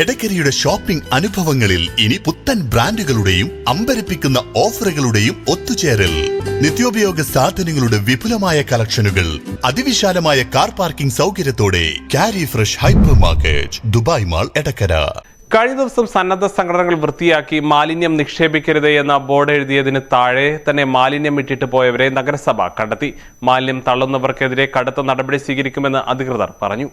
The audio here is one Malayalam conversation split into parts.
എടക്കരയുടെ ഷോപ്പിംഗ് അനുഭവങ്ങളിൽ ഇനി പുത്തൻ ബ്രാൻഡുകളുടെയും അമ്പരപ്പിക്കുന്ന ഓഫറുകളുടെയും ഒത്തുചേരൽ. നിത്യോപയോഗ സാധനങ്ങളുടെ വിപുലമായ കളക്ഷനുകൾ അതിവിശാലമായ കാർ പാർക്കിംഗ് സൗകര്യത്തോടെ കാരി fresh hyper market Dubai mall Edakkara. കഴിഞ്ഞ ദിവസം സന്നദ്ധ സംഘടനകൾ വൃത്തിയാക്കി മാലിന്യം നിക്ഷേപിക്കരുത് എന്ന ബോർഡ് എഴുതിയതിന് താഴെ തന്നെ മാലിന്യം ഇട്ടിട്ട് പോയവരെ നഗരസഭ കണ്ടെത്തി. മാലിന്യം തള്ളുന്നവർക്കെതിരെ കടുത്ത നടപടി സ്വീകരിക്കുമെന്ന് അധികൃതർ പറഞ്ഞു.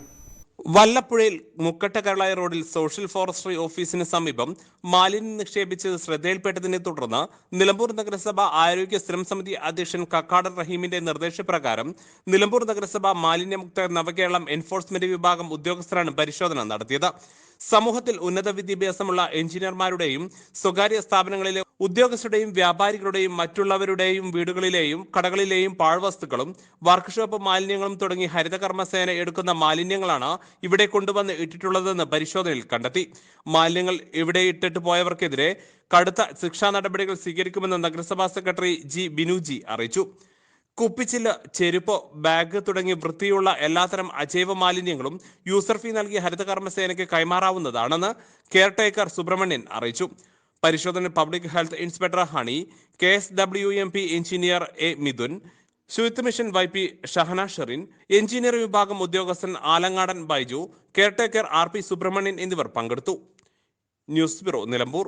വല്ലപ്പുഴയിൽ മുക്കട്ട കരളായ റോഡിൽ സോഷ്യൽ ഫോറസ്ട്രി ഓഫീസിന് സമീപം മാലിന്യം നിക്ഷേപിച്ചത് ശ്രദ്ധയിൽപ്പെട്ടതിനെ തുടർന്ന് നിലമ്പൂർ നഗരസഭ ആരോഗ്യ സ്ഥിരം സമിതി അധ്യക്ഷൻ കക്കാടൻ റഹീമിന്റെ നിർദ്ദേശപ്രകാരം നിലമ്പൂർ നഗരസഭ മാലിന്യമുക്ത നവകേരളം എൻഫോഴ്സ്മെന്റ് വിഭാഗം ഉദ്യോഗസ്ഥരാണ് പരിശോധന നടത്തിയത്. സമൂഹത്തിൽ ഉന്നത വിദ്യാഭ്യാസമുള്ള എഞ്ചിനീയർമാരുടെയും സ്വകാര്യ സ്ഥാപനങ്ങളിലെ ഉദ്യോഗസ്ഥരുടെയും വ്യാപാരികളുടെയും മറ്റുള്ളവരുടെയും വീടുകളിലെയും കടകളിലെയും പാഴ്വസ്തുക്കളും വർക്ക്ഷോപ്പ് മാലിന്യങ്ങളും തുടങ്ങി ഹരിതകർമ്മസേന എടുക്കുന്ന മാലിന്യങ്ങളാണ് ഇവിടെ കൊണ്ടുവന്ന് ഇട്ടിട്ടുള്ളതെന്ന് പരിശോധനയിൽ കണ്ടെത്തി. മാലിന്യങ്ങൾ ഇവിടെ ഇട്ടിട്ട് പോയവർക്കെതിരെ കടുത്ത ശിക്ഷാ നടപടികൾ സ്വീകരിക്കുമെന്ന് നഗരസഭാ സെക്രട്ടറി ജി ബിനുജി അറിയിച്ചു. കുപ്പിച്ചില്ല് ചെരുപ്പ് ബാഗ് തുടങ്ങി വൃത്തിയുള്ള എല്ലാത്തരം അജൈവ മാലിന്യങ്ങളും യൂസർ ഫീ നൽകി ഹരിതകർമ്മസേനയ്ക്ക് കൈമാറാവുന്നതാണെന്ന് കെയർടേക്കർ സുബ്രഹ്മണ്യൻ അറിയിച്ചു. പരിശോധന public health inspector Honey K S W M P engineer A Mithun Suchitwa mission Y P Shahana Sherin engineer വിഭാഗം ഉദ്യോഗസ്ഥൻ Alangadan Baiju caretaker R P Subramanian എന്നിവർ പങ്കെടുത്തു. News bureau Nilambur.